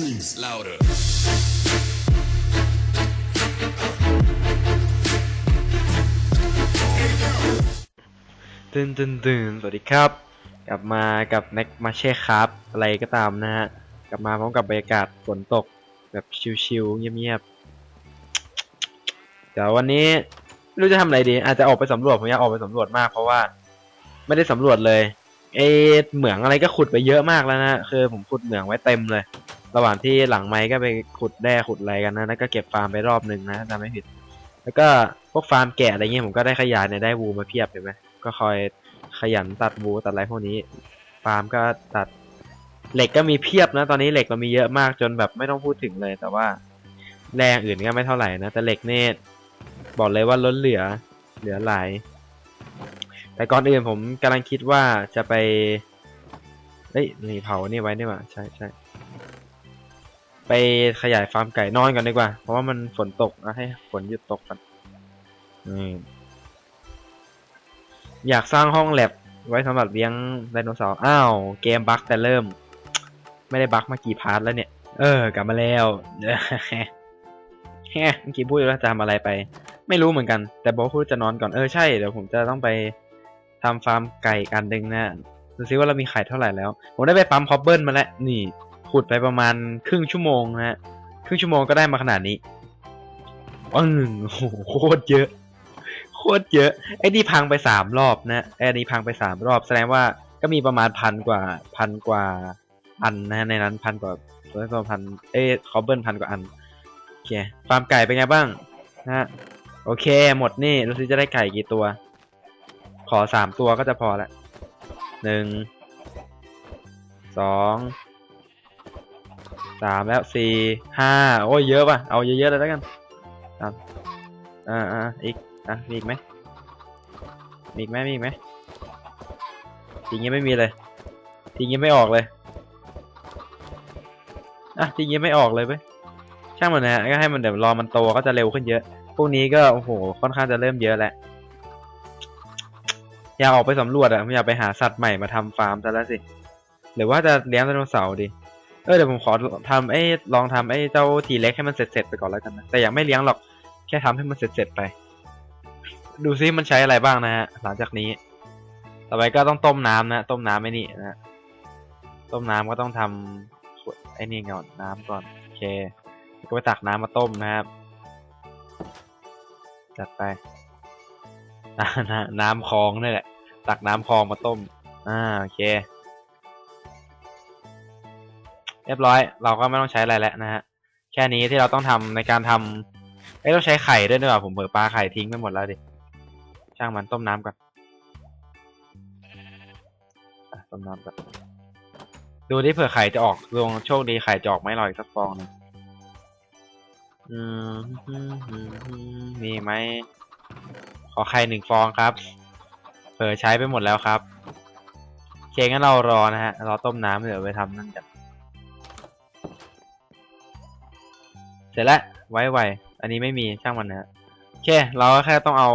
sings louder. ตื่นตื่นตื่นสวัสดีครับ กลับมากับแน็กมาเช่ครับ อะไรก็ตามนะฮะ กลับมาพร้อมกับบรรยากาศฝนตกแบบชิวๆเงียบๆเดี๋ยววันนี้ไม่รู้จะทำอะไรดี อาจจะออกไปสำรวจ ผมอยากออกไปสำรวจมากเพราะว่า ไม่ได้สำรวจเลยเอเหมืองอะไรก็ขุดไปเยอะมากแล้วนะคือผมขุดเหมืองไว้เต็มเลย ระหว่างที่หลังไม้ก็ไปขุดแร่ขุดอะไรกันนะ แล้วก็เก็บฟาร์มไปรอบหนึ่งนะจำไม่ผิด แล้วก็พวกฟาร์มแกะอะไรเงี้ยผมก็ได้ขยายเนี่ยได้วูมาเพียบเห็นไหมก็คอยขยันตัดวูตัดอะไรพวกนี้ ฟาร์มก็ตัดเหล็กก็มีเพียบนะ ตอนนี้เหล็กมันมีเยอะมากจนแบบไม่ต้องพูดถึงเลย แต่ว่าแรงอื่นก็ไม่เท่าไหร่นะ แต่เหล็กเนี่ยบอกเลยว่าล้นเหลือเหลือหลาย แต่ก่อนอื่นผมกำลังคิดว่าจะไปเอ้ยนี่เผานี่ไว้นี่หว่าใช่ใช่ ไปขยายฟาร์มไก่นอนก่อนดีกว่า เพราะว่ามันฝนตกนะให้ฝนหยุดตกก่อนอืมอยากสร้างห้องแลบไว้สำหรับเลี้ยงไดโนเสาร์อ้าวเกมบั๊กแต่เริ่ม ไม่ได้บั๊กมากี่พาร์ทแล้วเนี่ย เออกลับมาแล้วแฮเมื่อกี้พูดว่าจะทำอะไรไป ไม่รู้เหมือนกัน แต่บอกพูดจะนอนก่อนเออใช่เดี๋ยวผมจะต้องไปทำฟาร์มไก่กันดึงนะดูซิว่าเรามีไข่เท่าไหร่แล้ว ผมได้ไปปั๊มคอบเบิลมาแล้วนี่ ขุดไปประมาณครึ่งชั่วโมงนะฮะครึ่งชั่วโมงก็ได้มาขนาดนี้อืมโอ้โหโคตรเยอะ โคตรเยอะไอ้นี่พังไปสามรอบนะไอ้นี่พังไปสามรอบแสดงว่าก็มีประมาณพันกว่าพันกว่าอันนะในนั้นพันกว่าร้อยกว่าพันเอ้คอเบิลพันกว่าอันโอเคฟาร์มไก่เป็นไงบ้างนะ โอเค หมดนี่ดูสิจะได้ไก่กี่ตัว ขอสามตัวก็จะพอละหนึ่งสอง สามแล้วสี่ห้าโอ้ยเยอะป่ะ เอาเยอะๆเลยแล้วกันอ่าอ่าอ่าอีกอะมีอีกไหมมีอีกไหมมีอีกไหมทีนี้ไม่มีเลยทีนี้ไม่ออกเลยอะทีนี้ไม่ออกเลยเว้ยช่างมันนะก็ให้มันเดี๋ยวรอมันโตก็จะเร็วขึ้นเยอะพวกนี้ก็โอ้โหค่อนข้างจะเริ่มเยอะแหล้วอยากออกไปสำรวจอะไม่อยากไปหาสัตว์ใหม่มาทำฟาร์มซะแล้วสิหรือว่าจะเลี้ยงไดโนเสาร์ดี เออเดี๋ยวผมขอทำไอ้ลองทำไอ้เจ้าทีเล็กให้มันเสร็จๆไปก่อนแล้วกันนะแต่ยังไม่เลี้ยงหรอกแค่ทำให้มันเสร็จๆไป ดูซิมันใช้อะไรบ้างนะฮะหลังจากนี้ ต่อไปก็ต้องต้มน้ำนะต้มน้ำไอ้นี่นะต้มน้ำก็ต้องทำไอ้นี่ก่อนน้ำก่อนโอเคก็ไปตักน้ำมาต้มนะครับจัดไปน้ำคลองนี่แหละ ตักน้ำคลองมาต้ม อ่า โอเค รียบร้อย เราก็ไม่ต้องใช้อะไรแล้วนะฮะ แค่นี้ที่เราต้องทำในการทำเอ้ยต้องใช้ไข่ด้วยด้วยว่ะผมเปิดปลาไข่ทิ้งไปหมดแล้วดิ ช่างมันต้มน้ำก่อนต้มน้ำก่อนดูที่เผื่อไข่จะออกดวงโชคดีไข่จะออกไม่ลอยสักฟองหนึงมีไหม ขอไข่หนึ่งฟองครับ เผลอใช้ไปหมดแล้วครับ เคงั้นเรารอนะฮะ รอต้มน้ำเดี๋ยวไปทำนั่นกัน ร็จแล้วไว้ไวอันนี้ไม่มีช่างมันนะโอเค เราก็แค่ต้องเอา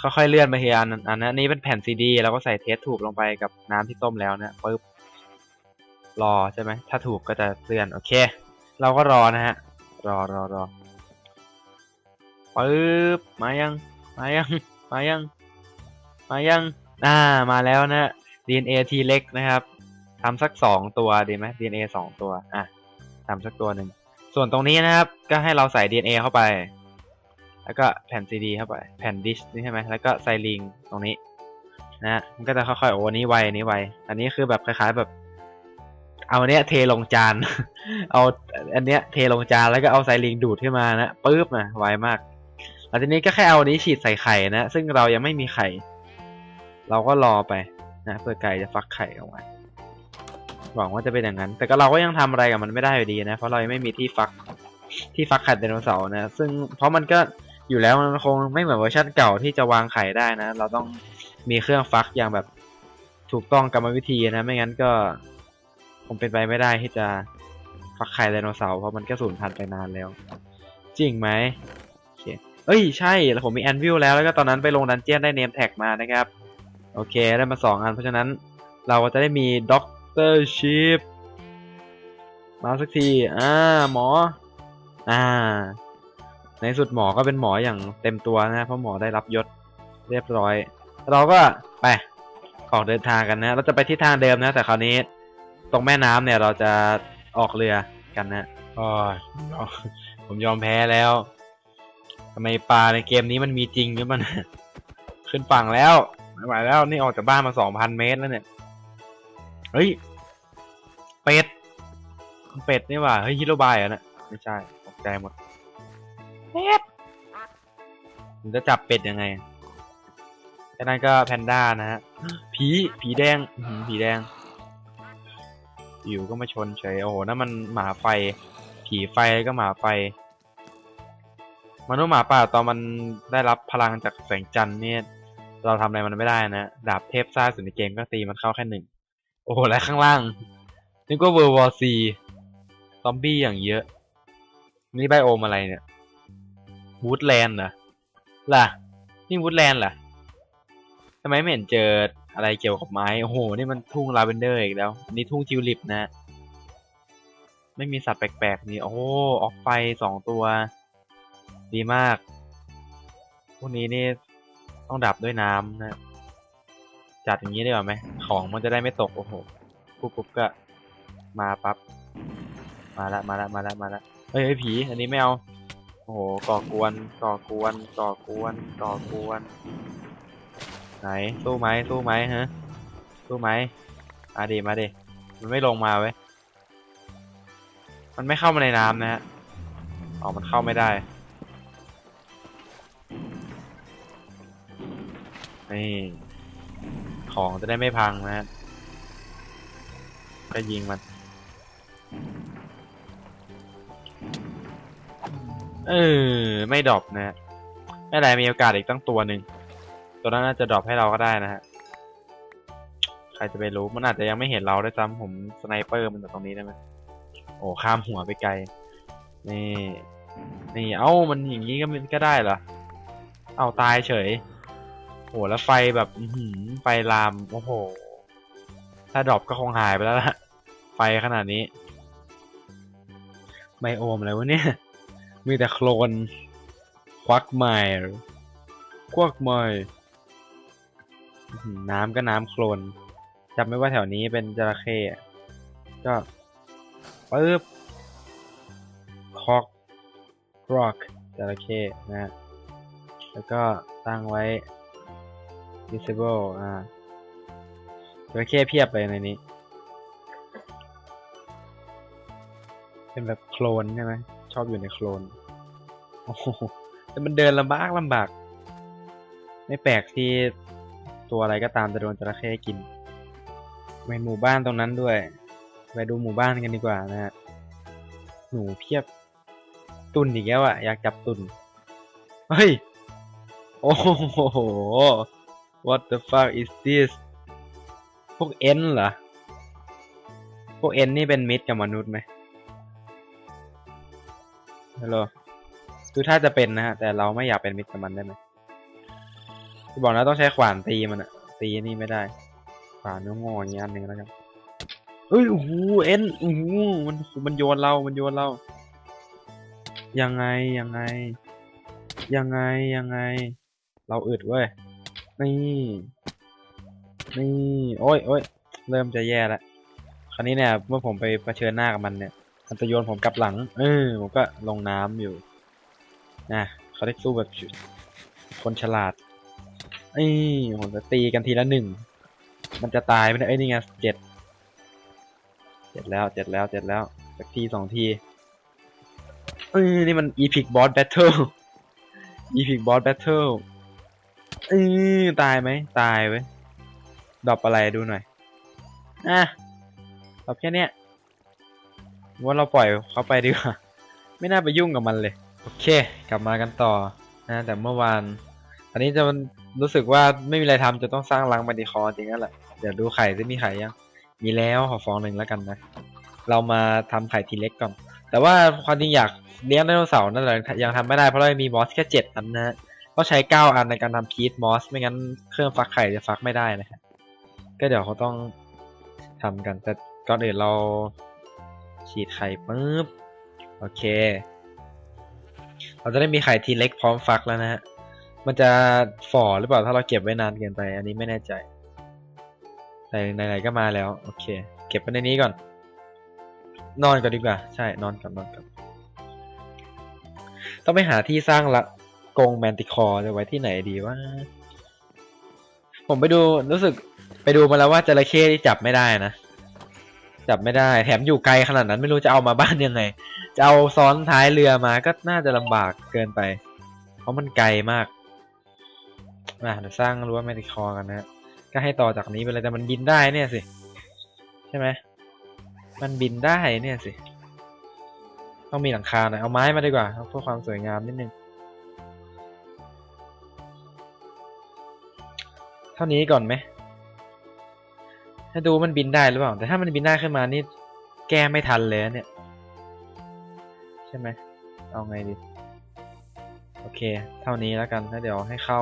ค่อยๆเลื่อนไปทีอันอันนั้นนี้เป็นแผ่นซีดีเราก็ใส่เทสถูกลงไปกับน้ำที่ต้มแล้วนะปึ๊บรอใช่ไหมถ้าถูกก็จะเลื่อนโอเค เราก็รอนะฮะ รอรอรอปึ๊บมายัง มายัง มายัง มายังอ่ามาแล้วนะ DNA ทีเล็กนะครับทำสักสองตัวดีไหม DNA สองตัว อะทำสักตัวหนึ่ง ส่วนตรงนี้นะครับ ก็ให้เราใส่ DNA เข้าไป แล้วก็แผ่น CD เข้าไป แผ่นดิสนี่ใช่ไหมแล้วก็ใส่ลิงตรงนี้นะมันก็จะค่อยๆโอ้นี้ไวนี้ไว อันนี้คือแบบคล้ายๆแบบ เอาอันเนี้ยเทลงจาน เอาอันเนี้ยเทลงจานแล้วก็เอาไซลิงดูดขึ้นมานะปึ๊บนะไวมากหลังจากนี้ก็แค่เอาอันนี้ฉีดใส่ไข่นะ ซึ่งเรายังไม่มีไข่ เราก็รอไปนะเพื่อไก่จะฟักไข่ออกมา หวังว่าจะเป็นอย่างนั้น แต่ก็เราก็ยังทำอะไรกับมันไม่ได้อยู่ดีนะ เพราะเรายังไม่มีที่ฟักที่ฟักไข่ไดโนเสาร์นะ ซึ่งเพราะมันก็อยู่แล้วมันคงไม่เหมือนเวอร์ชันเก่าที่จะวางไข่ได้นะ เราต้องมีเครื่องฟักอย่างแบบถูกต้องกรรมวิธีนะ ไม่งั้นก็คงเป็นไปไม่ได้ที่จะฟักไข่ไดโนเสาร์เพราะมันก็สูญพันธุ์ไปนานแล้ว จริงไหมโอเคเอ้ยใช่แล้วผมมีแอนวิลแล้วแล้วก็ตอนนั้นไปลงดันเจียนได้เนมแท็กมานะครับ โอเคได้มาสองอันเพราะฉะนั้นเราก็จะได้มีด็อก เตอร์ชิปมาสักที อ่า หมอ อ่า ในสุดหมอก็เป็นหมออย่างเต็มตัวนะ เพราะหมอได้รับยศเรียบร้อย เราก็ไปออกเดินทางกันนะ เราจะไปที่ทางเดิมนะ แต่คราวนี้ ตรงแม่น้ำเนี่ยเราจะออกเรือกันนะอ๋อผมยอมแพ้แล้วทำไมปลาในเกมนี้มันมีจริงหรือมัน ขึ้นฝั่งแล้วไม่ไหวแล้วนี่ออกจากบ้านมาสองพันเมตรแล้วเนี่ย เฮ้ย เป็ด เป็ดนี่ว่าเฮ้ยฮิโรบายอะนะไม่ใช่ตกใจหมด เป็ดผมจะจับเป็ดยังไงจากนั้นก็แพนด้านะฮะ ผี ผีแดงผีแดง อยู่ก็มาชนเฉย โอ้โห นั่นมันหมาไฟ ผีไฟก็หมาไฟมนุษย์หมาป่าตอนมันได้รับพลังจากแสงจันทร์เนี่ย เราทำอะไรมันไม่ได้นะ ดาบเทพซ่าสุดในเกมก็ตีมันเข้าแค่หนึ่ง โอ้โห และข้างล่าง นี่ก็เวอร์วอร์ซีซอมบี้อย่างเยอะ นี่ไบโอมอะไรเนี่ยวูดแลนด์เหรอ ล่ะ นี่วูดแลนด์เหรอทำไมไม่เห็นเจออะไรเกี่ยวกับไม้ โอ้โห นี่มันทุ่งลาเวนเดอร์อีกแล้วนี่ทุ่งทิวลิปนะ ไม่มีสัตว์แปลกๆนี่ โอ้โหออกไฟสองตัว ดีมาก พวกนี้นี่ต้องดับด้วยน้ำนะ จัดอย่างนี้ได้ไหมของมันจะได้ไม่ตกโอ้โหปุ๊บปุ๊บก็มาปั๊บมาละมาละมาละมาละเฮ้ยเฮ้ยผี อันนี้ไม่เอาโอ้โหก่อกวนก่อกวนก่อกวนก่อกวน ไหนสู้ไหมสู้ไหมฮะสู้ไหมมาดิมาดิมันไม่ลงมาเว้ยมันไม่เข้ามาในน้ำนะฮะอ๋อมันเข้าไม่ได้นี่ ของจะได้ไม่พังนะฮะก็ยิงมัน เออ ไม่ดรอปนะฮะไม่ไรมีโอกาสอีกตั้งตัวหนึ่ง ตัวนั้นน่าจะดรอปให้เราก็ได้นะฮะ ใครจะไปรู้มันอาจจะยังไม่เห็นเราได้ซ้ำผมสไนเปอร์มันจากตรงนี้ได้ไหมโอ้ข้ามหัวไปไกล นี่ นี่ เอ้า มันอย่างนี้ก็มันก็ได้เหรอ เอาตายเฉย โอ้แล้วไฟแบบหือไฟลาม โอ้โห ถ้าดรอปก็คงหายไปแล้วล่ะ ไฟขนาดนี้ ไบโอมอะไรวะเนี่ย มีแต่โคลน ควักไมล์ควักไมล์อื้อหือน้ำก็น้ำโคลนจำไม่ว่าแถวนี้เป็นจระเข้ก็ปึ๊บคอกรอกจระเข้นะ แล้วก็ตั้งไว้ disable อ่าจระเข้เพียบเลยในนี้ เป็นแบบโคลนใช่ไหมชอบอยู่ในโคลนโอ้โหแต่มันเดินลำบากลำบาก ไม่แปลกที่ตัวอะไรก็ตามจะโดนจระเข้กินไปหมู่บ้านตรงนั้นด้วยไปดูหมู่บ้านกันดีกว่านะฮะหนูเพียบ ตุนอีกแล้วอะอยากจับตุนเฮ้ย โอ้โห what the fuck is this พวกเอ็นเหรอ พวกเอ็นนี่เป็นมิตรกับมนุษย์ไหมฮัลโหลคือถ้าจะเป็นนะฮะ แต่เราไม่อยากเป็นมิตรกับมันได้ไหมที่บอกนะต้องใช้ขวานตีมันอะตีนี่ไม่ได้ ขวานนื้องออย่างเงี้ยอันหนึ่งแล้วกันเอ้ย โอ้โห เอ็น โอ้โห มัน มันโยนเรา มันโยนเรา ยังไง ยังไง ยังไง ยังไง เราอึดเว้ย นี่ นี่ โอ้ยโอ้ยเริ่มจะแย่แล้ว คราวนี้เนี่ย เมื่อผมไปเผชิญหน้ากับมันเนี่ย มันจะโยนผมกลับหลัง เออ ผมก็ลงน้ำอยู่นะเขาได้สู้แบบคนฉลาดเอ้ผมจะตีกันทีละหนึ่ง มันจะตายไปเนี่ยเอ้นี่ไงเจ็ด เจ็ดแล้วเจ็ดแล้วเจ็ดแล้ว สักทีสองที เอ้ยนี่มัน Epic Boss Battle Epic Boss Battle เอ้ ยตายไหมตายเว้ยดรอปอะไรดูหน่อยอะดรอปแค่เนี้ยว่าเราปล่อยเขาไปดีกว่า ไม่น่าไปยุ่งกับมันเลย โอเค กลับมากันต่อนะแต่เมื่อวาน อันนี้จะมันรู้สึกว่าไม่มีอะไรทำจะต้องสร้างรังบันดีคอจริงนั่นแหละ เดี๋ยวดูไข่จะมีไข่ยัง มีแล้วขอฟองหนึ่งแล้วกันนะ เรามาทำไข่ทีเล็กก่อน แต่ว่าความจริงอยากเลี้ยงไดโนเสาร์นั่นแหละยังทำไม่ได้เพราะเรามีมอสแค่เจ็ดอันนะฮะ ต้องใช้เก้าอันในการทำพีทมอส ไม่งั้นเครื่องฟักไข่จะฟักไม่ได้นะครับก็เดี๋ยวเขาต้องทำกัน แต่ก่อนอื่นเราฉีดไข่ปุ๊บ โอเค เราจะได้มีไข่ทีเล็กพร้อมฟักแล้วนะฮะ มันจะฝ่อหรือเปล่าถ้าเราเก็บไว้นานเกินไป อันนี้ไม่แน่ใจ แต่ไหนๆก็มาแล้ว โอเค เก็บไว้ในนี้ก่อน นอนก่อนดีกว่า ใช่ นอนก่อนนอนก่อนต้องไปหาที่สร้างละ กงแมนติคอร์จะไว้ที่ไหนดีว่า ผมไปดูรู้สึกไปดูมาแล้วว่าจระเข้ที่จับไม่ได้นะ จับไม่ได้ แถมอยู่ไกลขนาดนั้นไม่รู้จะเอามาบ้านยังไง จะเอาซ้อนท้ายเรือมาก็น่าจะลำบากเกินไป เพราะมันไกลมากอะเดี๋ยวสร้างรั้วแมนติคอร์กันนะฮะก็ให้ต่อจากนี้ไปเลยแต่มันบินได้เนี่ยสิ ใช่ไหมมันบินได้เนี่ยสิ ต้องมีหลังคาหน่อยเอาไม้มาดีกว่าเพื่อความสวยงามนิดนึง เท่านี้ก่อนไหมถ้าดูมันบินได้หรือเปล่า แต่ถ้ามันบินได้ขึ้นมานี่แก้ไม่ทันเลยเนี่ย ใช่ไหมเอาไงดี โอเค เท่านี้แล้วกันแล้วเดี๋ยวให้เข้า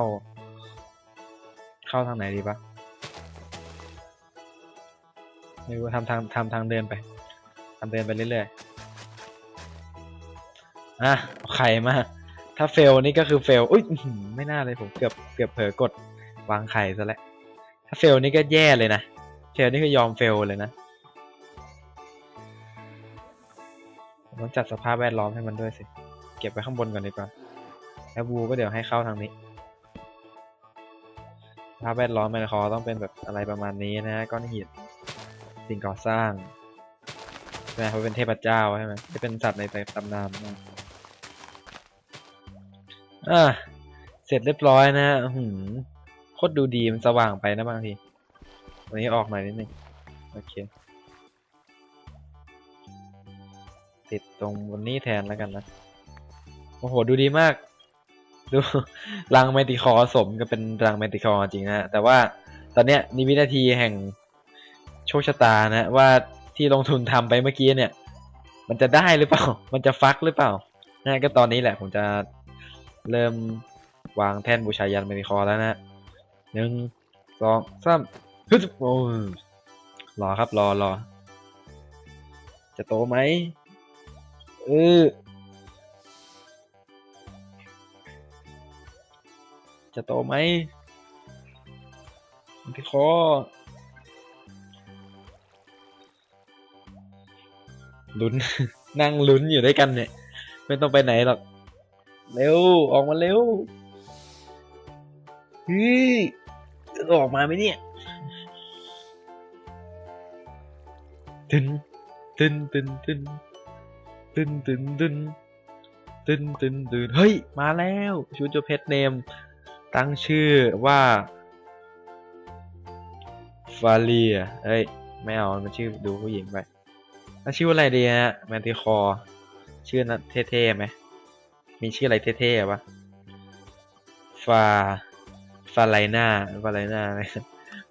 เข้าทางไหนดีปะไม่รู้ทำทางทำทางเดินไปทำเดินไปเรื่อยๆอะเอาไข่มา ถ้าเฟลนี่ก็คือเฟลอุ้ยไม่น่าเลยผมเกือบเกือบเผลอกด วางไข่ซะแล้วถ้าเฟลนี่ก็แย่เลยนะ เฟลนี่คือยอมเฟลเลยนะต้องจัดสภาพแวดล้อมให้มันด้วยสิ เก็บไว้ข้างบนก่อนดีกว่า แล้วบูก็เดี๋ยวให้เข้าทางนี้สภาพแวดล้อมแมนคอต้องเป็นแบบอะไรประมาณนี้นะก้อนหินสิ่งก่อสร้างใช่ไหมเขาเป็นเทพเจ้าใช่ไหมจะเป็นสัตว์ในตำนานอะเสร็จเรียบร้อยนะหือโค ตรดูดีมันสว่างไปนะบางทีวันนี้ออกหน่อยนิดนึงโอเค ติดตรงบนนี้แทนแล้วกันนะโอ้โหดูดีมาก ดูรังแมติคอสมกับเป็นรังแมติคอจริงนะแต่ว่าตอนเนี้ยนี่วินาทีแห่งโชคชะตานะ ว่าที่ลงทุนทำไปเมื่อกี้เนี่ย มันจะได้หรือเปล่า มันจะฟักหรือเปล่านะก็ตอนนี้แหละผมจะเริ่มวางแท่นบูชายันแมติคอแล้วนะ หนึ่งสองสามฮึบโอ้ยรอครับรอรอ จะโตไหมเออจะโตไหมพี่คอลุ้น นั่งลุ้นอยู่ด้วยกันเนี่ย ไม่ต้องไปไหนหรอก เร็ว ออกมาเร็ว เฮ้ย ออกมาไหมเนี่ยตึนตึนตึนตึนตึนตึนตึนตึนตึนตึนเฮ้ย มาแล้วชูโจเพชรเนม ตั้งชื่อว่าฟาเลียเอ้ย ไม่เอา มันชื่อดูผู้หญิงไปตั้งชื่ออะไรดีฮะแมนติคอร์ชื่อนั้นเท่ๆไหมมีชื่ออะไรเท่ๆปะฟา ฟาไลนาฟาไลนาอะไร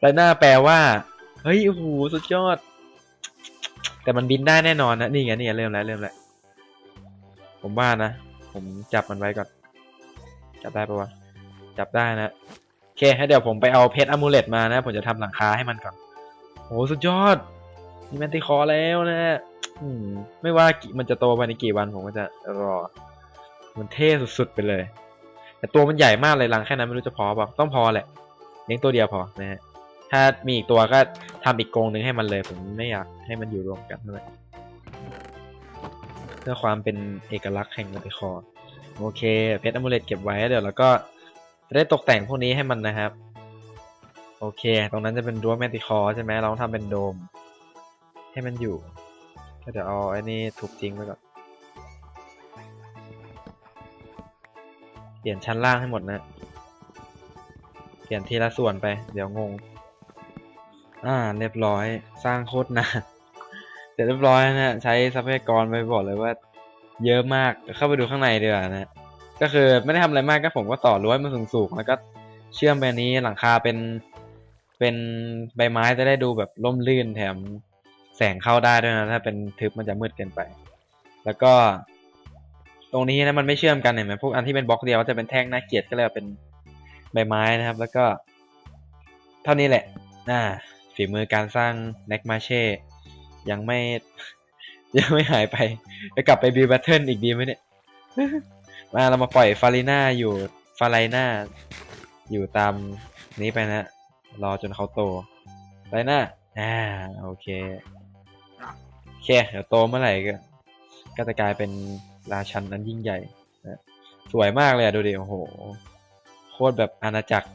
ไลนาแปลว่า เฮ้ย โอ้โห สุดยอด แต่มันบินได้แน่นอนนะ นี่ไง นี่ไง เริ่มแล้ว เริ่มแล้ว ผมว่านะ ผมจับมันไว้ก่อน จับได้ปะวะ จับได้นะ โอเค ให้เดี๋ยวผมไปเอาเพชรอะมูเลตมานะ ผมจะทำหลังคาให้มันก่อนโอ้สุดยอดมีแมนติคอแล้วนะอืม ไม่ว่ามันจะโตภายในกี่วันผมก็จะรอ มันเท่สุดๆไปเลย แต่ตัวมันใหญ่มากเลยรังแค่นั้นไม่รู้จะพอเปล่าต้องพอแหละเลี้ยงตัวเดียวพอนะฮะถ้ามีอีกตัวก็ทำอีกกรงหนึ่งให้มันเลย ผมไม่อยากให้มันอยู่รวมกันเท่าไหร่เพื่อความเป็นเอกลักษณ์แห่งแมทิคอร์โอเคเพชรอมูเลตเก็บไว้เดี๋ยวเราก็จะได้ตกแต่งพวกนี้ให้มันนะครับ โอเค ตรงนั้นจะเป็นรั้วแมนติคอร์ใช่ไหมเราต้องทำเป็นโดม ให้มันอยู่ก็เดี๋ยวเอาไอ้นี่ถูกจริงไว้ก่อน เปลี่ยนชั้นล่างให้หมดนะ เปลี่ยนทีละส่วนไป เดี๋ยวงง อ่า เรียบร้อย สร้างโคตรนานเสร็จเรียบร้อยนะ ใช้ทรัพยากรไปบอกเลยว่า เยอะมากเดี๋ยวเข้าไปดูข้างในดีกว่านะ ก็คือไม่ได้ทำอะไรมากก็ผมก็ต่อรั้วมันสูงๆ แล้วก็เชื่อมไปนี้หลังคาเป็นเป็นใบไม้จะได้ดูแบบร่มรื่นแถมแสงเข้าได้ด้วยนะ ถ้าเป็นทึบมันจะมืดเกินไป แล้วก็ ตรงนี้นะมันไม่เชื่อมกันเห็นไหมพวกอันที่เป็นบล็อกเดียวก็จะเป็นแท่งน่าเกลียดก็เลยเอาเป็นใบไม้นะครับ แล้วก็ เท่านี้แหละอ่าฝีมือการสร้างเน็กมาเช่ยังไม่ ยังไม่หายไปจะกลับไปบีแบทเทิลอีกดีไหมเนี่ยมาเรามาปล่อยฟาริน่าอยู่ฟาไลน่าอยู่ตามนี้ไปนะ รอจนเขาโตไลน่าอ่าโอเคโอเคเดี๋ยวโตเมื่อไหร่ก็ ก็จะกลายเป็น ราชันนั้นยิ่งใหญ่นะสวยมากเลยอะดูดิโอ้โหโคตรแบบอาณาจักร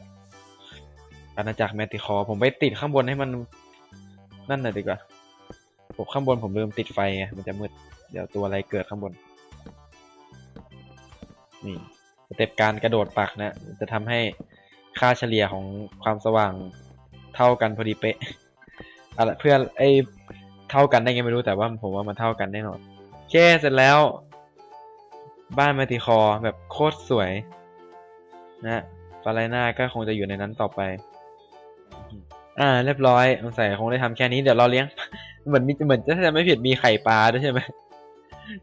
อาณาจักรแมติคอร์ผมไปติดข้างบนให้มันนั่นหน่อยดีกว่าผมข้างบนผมลืมติดไฟไงมันจะมืดเดี๋ยวตัวอะไรเกิดข้างบน นี่สเต็ปการกระโดดปักนะ จะทำให้ค่าเฉลี่ยของความสว่างเท่ากันพอดีเป๊ะอะไรเพื่อไอเท่ากันได้ไงไม่รู้แต่ว่าผมว่ามันเท่ากันแน่นอนโอเคเสร็จแล้ว บ้านมาติคอแบบโคตรสวย นะฟาไลน่าก็คงจะอยู่ในนั้นต่อไป อ่า เรียบร้อยสงสัยคงได้ทำแค่นี้เดี๋ยวเราเลี้ยง เหมือนมีเหมือนจะจะไม่ผิดมีไข่ปลาด้วยใช่ไหม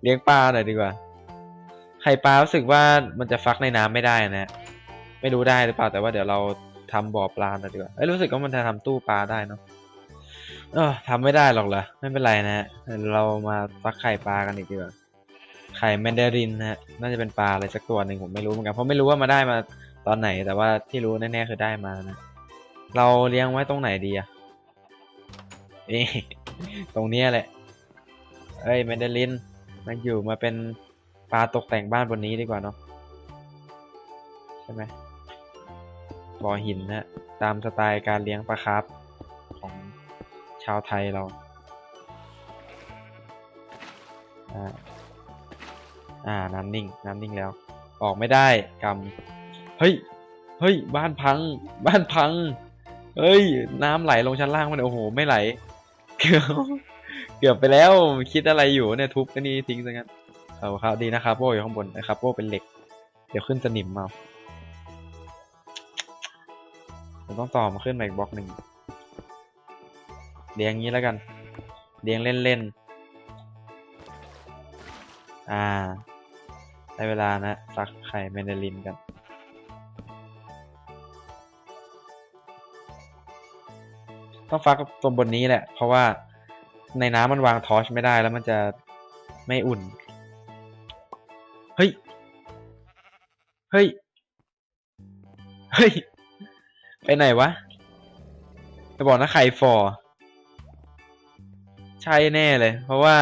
เลี้ยงปลาหน่อยดีกว่า ไข่ปลารู้สึกว่ามันจะฟักในน้ำไม่ได้นะไม่รู้ได้หรือเปล่าแต่ว่าเดี๋ยวเราทำบ่อปลาหน่อยดีกว่าเอ้ยรู้สึกว่ามันจะทำตู้ปลาได้เนาะเออทำไม่ได้หรอกเหรอไม่เป็นไรนะฮะเดี๋ยวเรามาฟักไข่ปลากันอีกดีกว่า ไข่แมนดารินนะฮะ น่าจะเป็นปลาอะไรสักตัวหนึ่งผมไม่รู้เหมือนกัน เพราะไม่รู้ว่ามาได้มาตอนไหน แต่ว่าที่รู้แน่ๆคือได้มานะ เราเลี้ยงไว้ตรงไหนดีอะเอ๊ะตรงนี้แหละ เอ้ยแมนดารินมาอยู่มาเป็นปลาตกแต่งบ้านบนนี้ดีกว่าเนาะ ใช่ไหมบ่อหินนะตามสไตล์การเลี้ยงปลาคาร์ฟของชาวไทยเรา อ่า อ่าน้ำนิ่ง น้ำนิ่งแล้ว ออกไม่ได้กำเฮ้ย เฮ้ย บ้านพัง บ้านพัง เฮ้ย น้ำไหลลงชั้นล่างมันโอ้โห ไม่ไหล เกือบ เกือบไปแล้ว คิดอะไรอยู่เนี่ยทุบก็นี่ทิ้งซะงั้นเอาครับดีนะครับโป้อยู่ข้างบนนะครับโป้เป็นเหล็ก เดี๋ยวขึ้นสนิมเอาผมต้องต่อมาขึ้นมาอีกบล็อกหนึ่งเลี้ยงงี้แล้วกัน เลี้ยงเล่นๆ อ่า ได้เวลานะฟักไข่แมนดารินกันต้องฟักตรงบนนี้แหละ เพราะว่าในน้ำมันวางทอชไม่ได้แล้วมันจะไม่อุ่น เฮ้ย เฮ้ย เฮ้ย ไปไหนวะ จะบอกนะไข่ฟอร์ใช่แน่เลย เพราะว่า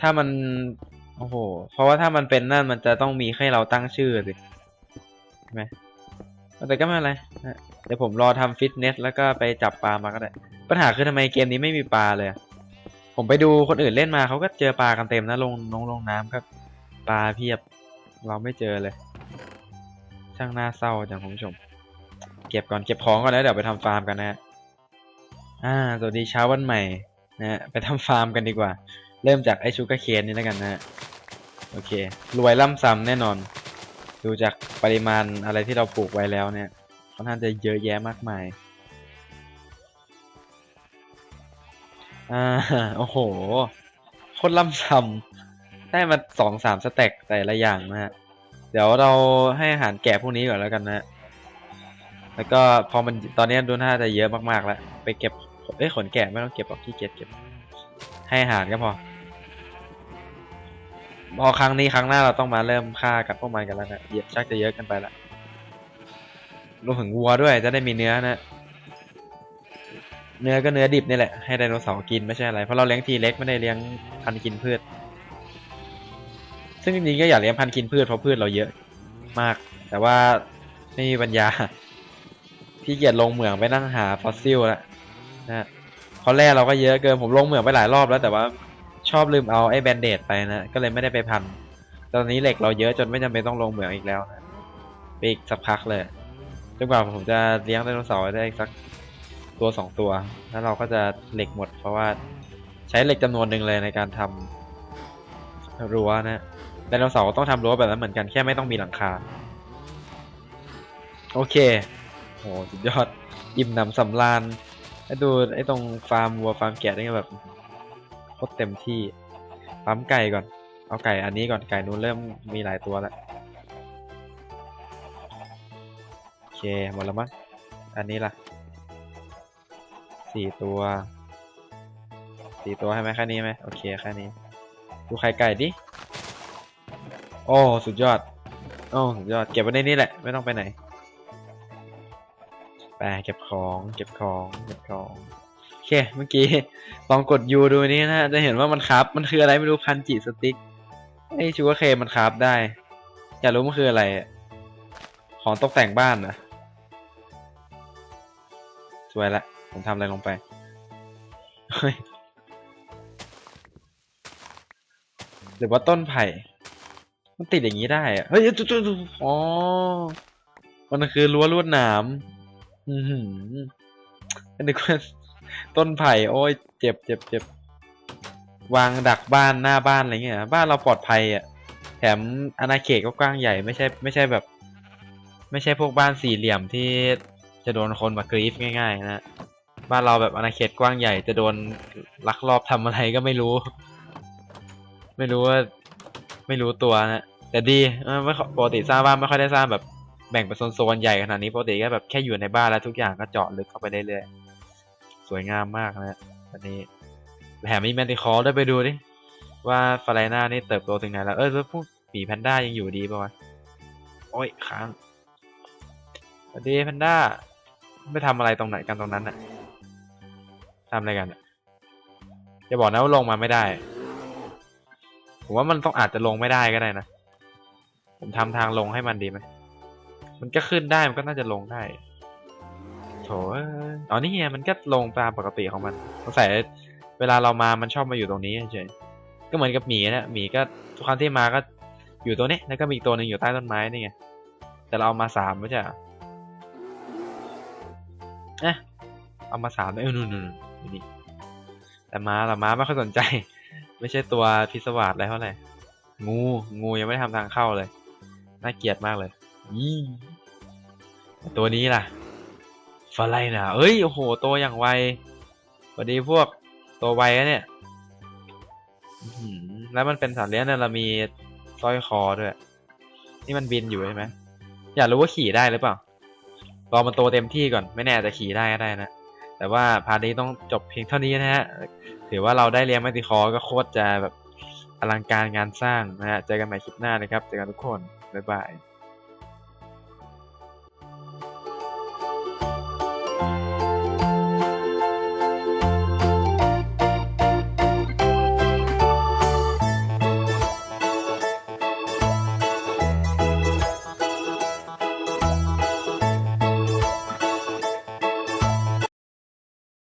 ถ้ามัน โอ้โห เพราะว่าถ้ามันเป็นนั่นมันจะต้องมีให้เราตั้งชื่อสิใช่ไหมแต่ก็ไม่เป็นไรเดี๋ยวผมรอทำฟิตเนสแล้วก็ไปจับปลามาก็ได้ ปัญหาคือทำไมเกมนี้ไม่มีปลาเลย ผมไปดูคนอื่นเล่นมาเขาก็เจอปลากันเต็มนะลงลงลงน้ำก็ปลาเพียบ เราไม่เจอเลย ช่างน่าเศร้าจังคุณผู้ชม เก็บก่อนเก็บของก่อนแล้วเดี๋ยวไปทำฟาร์มกันนะฮะอ่า สวัสดีเช้าวันใหม่นะฮะไปทำฟาร์มกันดีกว่า เริ่มจากไอชูการ์เคนนี่แล้วกันนะฮะโอเค รวยล่ำซ้ำแน่นอน ดูจากปริมาณอะไรที่เราปลูกไว้แล้วเนี่ยค่อนข้างจะเยอะแยะมากมาย อ่า โอ้โห โคตรล่ำซ้ำได้มาสองสามสเต็กแต่ละอย่างนะฮะ เดี๋ยวเราให้อาหารแกะพวกนี้ก่อนแล้วกันนะ แล้วก็พอมันตอนนี้ดูน่าจะเยอะมากๆแล้ว ไปเก็บ เอ้ยขนแกะไม่ต้องเก็บหรอกที่เก็บเก็บ ให้อาหารก็พอ พอครั้งนี้ครั้งหน้าเราต้องมาเริ่มฆ่ากับพวกมันกันแล้วนะเยอะชักจะเยอะกันไปละรวมถึงวัวด้วยจะได้มีเนื้อนะ เนื้อก็เนื้อดิบนี่แหละให้ไดโนเสาร์กินไม่ใช่อะไร เพราะเราเลี้ยงทีเล็กไม่ได้เลี้ยงพันกินพืช ซึ่งจริงๆก็อยากเลี้ยงพันกินพืชเพราะพืชเราเยอะมาก แต่ว่าไม่มีปัญญาที่เกียจลงเหมืองไปนั่งหาฟอสซิลแล้วนะเพราะแร่เราก็เยอะเกินผมลงเหมืองไปหลายรอบแล้วแต่ว่า ชอบลืมเอาไอ้แบนเดดไปนะ ก็เลยไม่ได้ไปพัน ตอนนี้เหล็กเราเยอะจนไม่จำเป็นต้องลงเหมืองอีกแล้วนะไปอีกสักพักเลยจนกว่าผมจะเลี้ยงไดโนเสาร์ได้สักตัวสองตัว แล้วเราก็จะเหล็กหมด เพราะว่าใช้เหล็กจำนวนหนึ่งเลยในการทำรั้วนะไดโนเสาร์ต้องทำรั้วแบบนั้นเหมือนกันแค่ไม่ต้องมีหลังคา โอเคโหสุดยอด อิ่มหนำสำราญให้ดูไอ้ตรงฟาร์มวัวฟาร์มแกะนี่แบบ คตรเต็มที่ปั๊มไก่ก่อน เอาไก่อันนี้ก่อนไก่นู้นเริ่มมีหลายตัวแล้วโอเคหมดแล้วมั้งอันนี้ล่ะสี่ตัวสี่ตัวใช่ไหมแค่นี้ไหมโอเคแค่นี้ ดูไข่ไก่ดิโอ้สุดยอดโอ้สุดยอดเก็บไว้ในนี้แหละไม่ต้องไปไหนไปเก็บของเก็บของเก็บของ เค เมื่อกี้ลองกดยูดูนี่นะจะเห็นว่ามันครับ มันคืออะไรไม่รู้พันจิสติ๊กไอชูกาเคมันครับได้ อยากรู้มันคืออะไร ของตกแต่งบ้านนะสวยละ ผมทำอะไรลงไปเฮ้ยหรือว่าต้นไผ่ มันติดอย่างนี้ได้อะเฮ้ยตุ๊ตุ๊อ๋อ มันคือรั้วลวดหนาม อือหือนึกว่า ต้นไผ่โอ้ยเจ็บเจ็บเจ็บวางดักบ้านหน้าบ้านอะไรเงี้ยบ้านเราปลอดภัยอะแถมอาณาเขตก็กว้างใหญ่ไม่ใช่ไม่ใช่แบบ ไม่ใช่พวกบ้านสี่เหลี่ยมที่จะโดนคนมากรีฟง่าย ๆ นะบ้านเราแบบอาณาเขตกว้างใหญ่จะโดนลักลอบทำอะไรก็ไม่รู้ ไม่รู้ว่า ไม่รู้ตัวนะแต่ดีไม่ปกติสร้างบ้านไม่ค่อยได้สร้างแบบแบ่งเป็นโซนๆใหญ่ขนาดนี้ปกติก็แบบแค่อยู่ในบ้านแล้วทุกอย่างก็เจาะลึกเข้าไปเรื่อยๆ สวยงามมากนะอันนี้แถมมีแมนติคอร์ด้ไปดูดิ ว่าฟลาไลน่านี่เติบโตถึงไหนแล้ว เออแล้วพวกหมีแพนด้ายังอยู่ดีป่าวะโอ้ยค้างสวัสดีแพนด้าไปทำอะไรตรงไหนกันตรงนั้นน่ะทำอะไรกันน่ะอย่าบอกนะว่าลงมาไม่ได้ ผมว่ามันต้องอาจจะลงไม่ได้ก็ได้นะ ผมทำทางลงให้มันดีไหมมันก็ขึ้นได้มันก็น่าจะลงได้ โถเอ้ยอ๋อนี่ไงมันก็ลงตามปกติของมันสงสัยเวลาเรามามันชอบมาอยู่ตรงนี้เฉยก็เหมือนกับหมีนะหมีก็ทุกครั้งที่มาก็อยู่ตัวนี้แล้วก็มีตัวหนึ่งอยู่ใต้ต้นไม้นี่ไงแต่เราเอามาสามไม่ใช่เอ๊ะเอามาสามเอ้ยนู่นนู่นนี่แต่ม้าละม้าไม่ค่อยสนใจ ไม่ใช่ตัวพิศวาสอะไรเท่าไหร่งูงูยังไม่ได้ทำทางเข้าเลย น่าเกลียดมากเลย ตัวนี้ล่ะ ฟาไลนะเอ้ย โอ้โหตัวอย่างไวสวัสดีพวกตัวไวนะเนี่ยแล้วมันเป็นสัตว์เลี้ยงเนี่ยเรามีสร้อยคอด้วย นี่มันบินอยู่ใช่ไหม อยากรู้ว่าขี่ได้หรือเปล่า รอมันโตเต็มที่ก่อน ไม่แน่จะขี่ได้ก็ได้นะ แต่ว่าพาร์ทนี้ต้องจบเพียงเท่านี้นะฮะ ถือว่าเราได้เลี้ยงแมติคอก็โคตรจะแบบอลังการงานสร้างนะฮะ เจอกันใหม่คลิปหน้านะครับ เจอกันทุกคน บ๊ายบาย